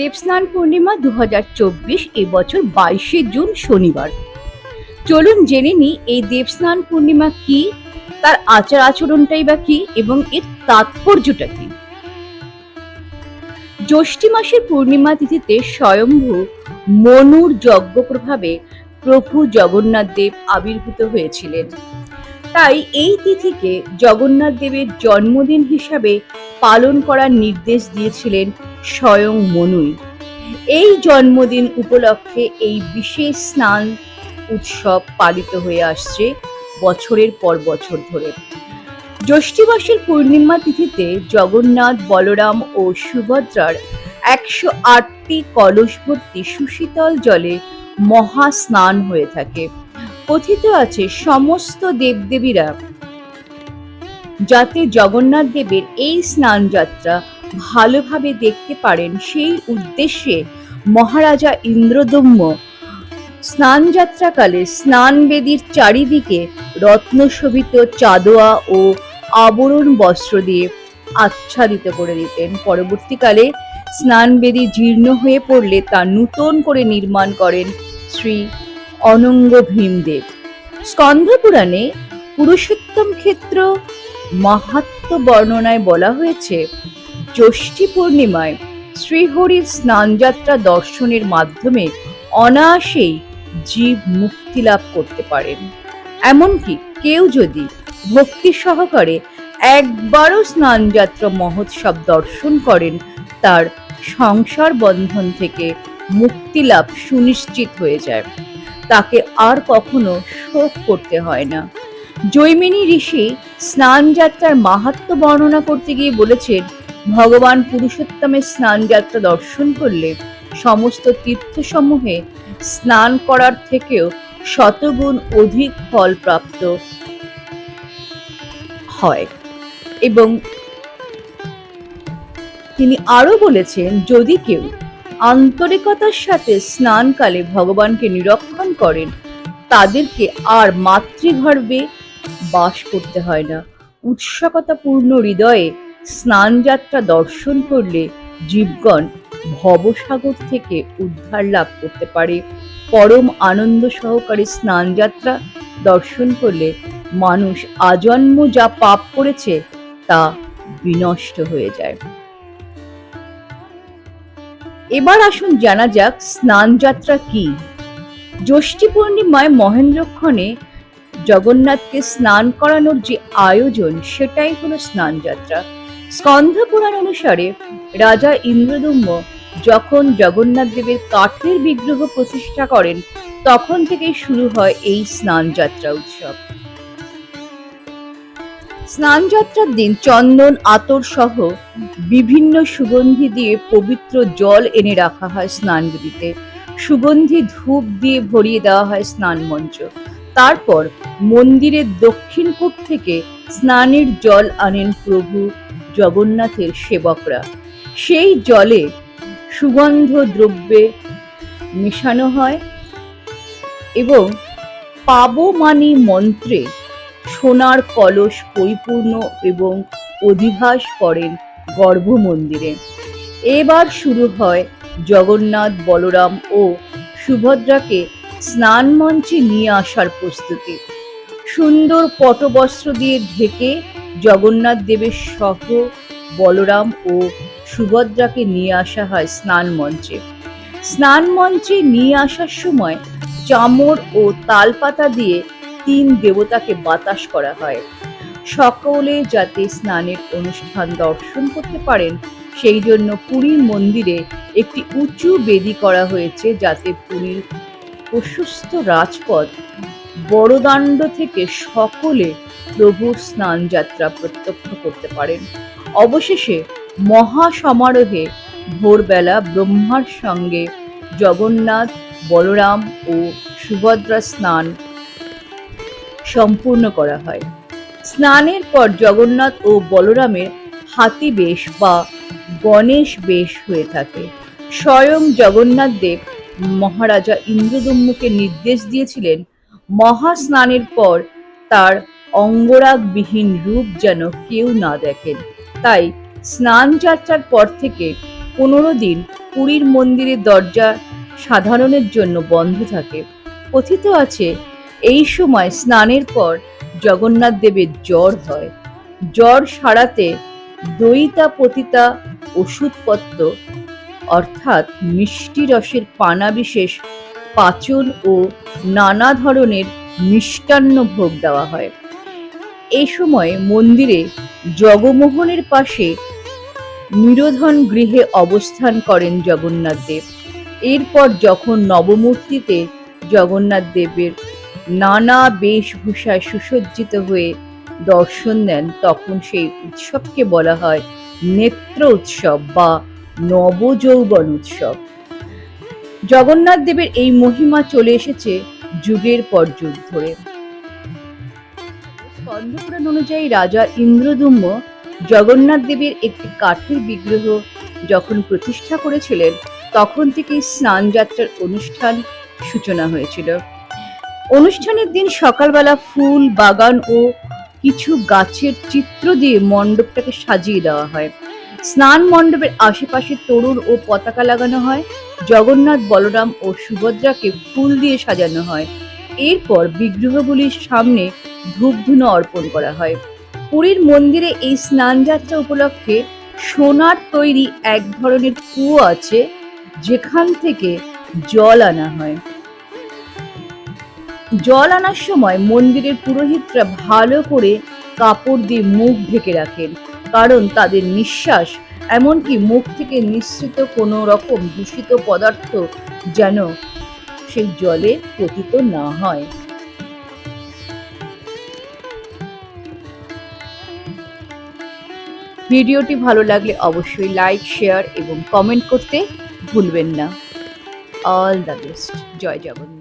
দেবস্নান পূর্ণিমা দু হাজার চব্বিশ এবছর বাইশে জুন শনিবার। চলুন জেনে নিই, এই দেবস্নান পূর্ণিমা কি, তার আচার আচরণটাই বা কি, এবং এর তাৎপর্যটা কি? জ্যৈষ্ঠী মাসের পূর্ণিমা তিথিতে স্বয়ম্ভু মনুর যজ্ঞ প্রভাবে প্রভু জগন্নাথ দেব আবির্ভূত হয়েছিলেন। তাই এই তিথিকে জগন্নাথ দেবের জন্মদিন হিসাবে পালন করার নির্দেশ দিয়েছিলেন স্বয়ং মনুই। এই জন্মদিন উপলক্ষে এই বিশেষ স্নান উৎসব পালিত হয়ে আসছে বছরের পর বছর ধরে। জ্যৈষ্ঠী মাসের পূর্ণিমা তিথিতে জগন্নাথ, বলরাম ও সুভদ্রার একশো আটটি কলস সুশীতল জলে মহা স্নান হয়ে থাকে। কথিত আছে সমস্ত দেবদেবীরা যাতে জগন্নাথ দেবের এই স্নান যাত্রা ভালোভাবে দেখতে পারেন। সেই উদ্দেশ্যে মহারাজা ইন্দ্রদম্য স্নান যাত্রাকালে স্নান বেদির চারিদিকে রত্নশোভিত চাদোয়া ও আবরণ বস্ত্র দিয়ে আচ্ছাদিত করে দিতেন। পরবর্তীকালে স্নানবেদী জীর্ণ হয়ে পড়লে তা নূতন করে নির্মাণ করেন শ্রী অনঙ্গ ভীমদেব। স্কন্ধ পুরাণে পুরুষোত্তম ক্ষেত্র মাহাত্ম বর্ণনায় বলা হয়েছে জ্যৈষ্ঠী পূর্ণিমায় শ্রীহরির স্নানযাত্রা দর্শনের মাধ্যমে অনায়াসেই জীব মুক্তি লাভ করতে পারেন। এমনকি কেউ যদি ভক্তি সহকারে একবারও স্নানযাত্রা মহোৎসব দর্শন করেন, তার সংসার বন্ধন থেকে মুক্তি লাভ সুনিশ্চিত হয়ে যায়। তাকে আর কখনো শোক করতে হয় না। জৈমিনী ঋষি স্নান যাত্রার মাহাত্ম বর্ণনা করতে গিয়ে বলেছেন ভগবান পুরুষোত্তমের স্নান যাত্রা দর্শন করলে সমস্ত তীর্থসমূহে স্নান করার থেকেও শতগুণ অধিক ফল প্রাপ্ত হয়। এবং তিনি আরও বলেছেন, যদি কেউ আন্তরিকতার সাথে স্নানকালে ভগবানকে নিরক্ষণ করেন, তাদেরকে আর মাতৃগর্ভে বাস করতে হয় না। উৎসকতাপূর্ণ হৃদয়ে স্নানযাত্রা দর্শন করলে জীবগণ ভবসাগর থেকে উদ্ধার লাভ করতে পারে। পরম আনন্দ সহকারে স্নানযাত্রা দর্শন করলে মানুষ আজন্ম যা পাপ করেছে তা বিনষ্ট হয়ে যায়। এবার আসুন জানা যাক স্নানযাত্রা কি। জ্যৈষ্ঠী পূর্ণিমায় মহেন্দ্রক্ষণে জগন্নাথকে স্নান করানোর যে আয়োজন, সেটাই হলো স্নানযাত্রা। স্কন্ধ পুরাণ অনুসারে রাজা ইন্দ্রদম্য যখন জগন্নাথ দেবের কাঠের বিগ্রহ প্রতিষ্ঠা করেন, তখন থেকেই শুরু হয় এই স্নানযাত্রা উৎসব। স্নানযাত্রার দিন চন্দন, আতর সহ বিভিন্ন সুগন্ধি দিয়ে পবিত্র জল এনে রাখা হয় স্নানবেদিতে সুগন্ধি ধূপ দিয়ে ভরিয়ে দেওয়া হয় স্নান মঞ্চ। তারপর মন্দিরের দক্ষিণ কূপ থেকে স্নানের জল আনেন প্রভু জগন্নাথের সেবকরা। সেই জলে সুগন্ধ দ্রব্যে মেশানো হয় এবং পাবমানি মন্ত্রে সোনার কলস পরিপূর্ণ এবং অধিবাস করেন গর্ভ মন্দিরে এবার শুরু হয় জগন্নাথ, বলরাম ও সুভদ্রাকে স্নান মঞ্চে নিয়ে আসার প্রস্তুতি। সুন্দর পটবস্ত্র দিয়ে ঢেকে জগন্নাথ দেবের সহ বলরাম ও সুভদ্রাকে নিয়ে আসা হয় স্নান মঞ্চে। স্নান মঞ্চে নিয়ে আসার সময় চামর ও তালপাতা দিয়ে তিন দেবতাকে বাতাস করা হয়। সকলে যাতে স্নানের অনুষ্ঠান দর্শন করতে পারেন, সেই জন্য পুরীর মন্দিরে একটি উঁচু বেদি করা হয়েছে যাতে পুরীর প্রশস্ত রাজপথ বড়দাণ্ড থেকে সকলে প্রভুর স্নান যাত্রা প্রত্যক্ষ করতে পারেন। অবশেষে মহা সমারোহে ভোরবেলা ব্রহ্মার সঙ্গে জগন্নাথ, বলরাম ও সুভদ্রা স্নান সম্পূর্ণ করা হয়। স্নানের পর জগন্নাথ ও বলরামের হাতি বেশ বা গণেশ বেশ হয়ে থাকে। স্বয়ং জগন্নাথ দেব মহারাজা ইন্দ্রদম্যকে নির্দেশ দিয়েছিলেন মহা স্নানের পর তার অঙ্গরাগবিহীন রূপ যেন কেউ না দেখেন। তাই স্নান যাত্রার পর থেকে পনেরো দিন পুরীর মন্দিরের দরজা সাধারণের জন্য বন্ধ থাকে। কথিত আছে, এই সময় স্নানের পর জগন্নাথ দেবের জ্বর হয়। জ্বর সারাতে দইতা পতিতা ওষুধপত্র অর্থাৎ মিষ্টি রসের পানা বিশেষ পাচন ও নানা ধরনের মিষ্টান্ন ভোগ দেওয়া হয়। এই সময় মন্দিরে জগমোহনের পাশে নিরোধন গৃহে অবস্থান করেন জগন্নাথ দেব। এরপর যখন নবমূর্তিতে জগন্নাথ দেবের নানা বেশভূষায় সুসজ্জিত হয়ে দর্শন দেন, তখন সেই উৎসবকে বলা হয় নেত্র উৎসব বা নবযৌবন উৎসব। জগন্নাথ দেবের এই মহিমা চলে এসেছে যুগের পর যুগ ধরে। স্কন্দপুরাণ অনুযায়ী রাজা ইন্দ্রদুম্ন জগন্নাথ দেবের একটি কাঠের বিগ্রহ যখন প্রতিষ্ঠা করেছিলেন, তখন থেকেই স্নান যাত্রার অনুষ্ঠান সূচনা হয়েছিল। অনুষ্ঠানের দিন সকালবেলা ফুল, বাগান ও কিছু গাছের চিত্র দিয়ে মণ্ডপটাকে সাজিয়ে দেওয়া হয়। স্নান মণ্ডপের আশেপাশে তরুণ ও পতাকা লাগানো হয়, জগন্নাথ, বলরাম ও সুভদ্রাকে ফুল দিয়ে সাজানো হয়। এরপর বিগ্রহগুলির সামনে ধূপধুনো অর্পণ করা হয়। পুরীর মন্দিরে এই স্নান যাত্রা উপলক্ষে সোনার তৈরি এক ধরনের কুয়ো আছে, যেখান থেকে জল আনা হয়। জল আনার সময় মন্দিরের পুরোহিতরা ভালো করে কাপড় দিয়ে মুখ ঢেকে রাখেন। কারণ তাদের নিঃশ্বাস, এমনকি মুখ থেকে নিঃসৃত কোনো রকম দূষিত পদার্থ যেন সেই জলে পতিত না হয়। ভিডিওটি ভালো লাগলে অবশ্যই লাইক, শেয়ার এবং কমেন্ট করতে ভুলবেন না। All the best. Joy Jagannath.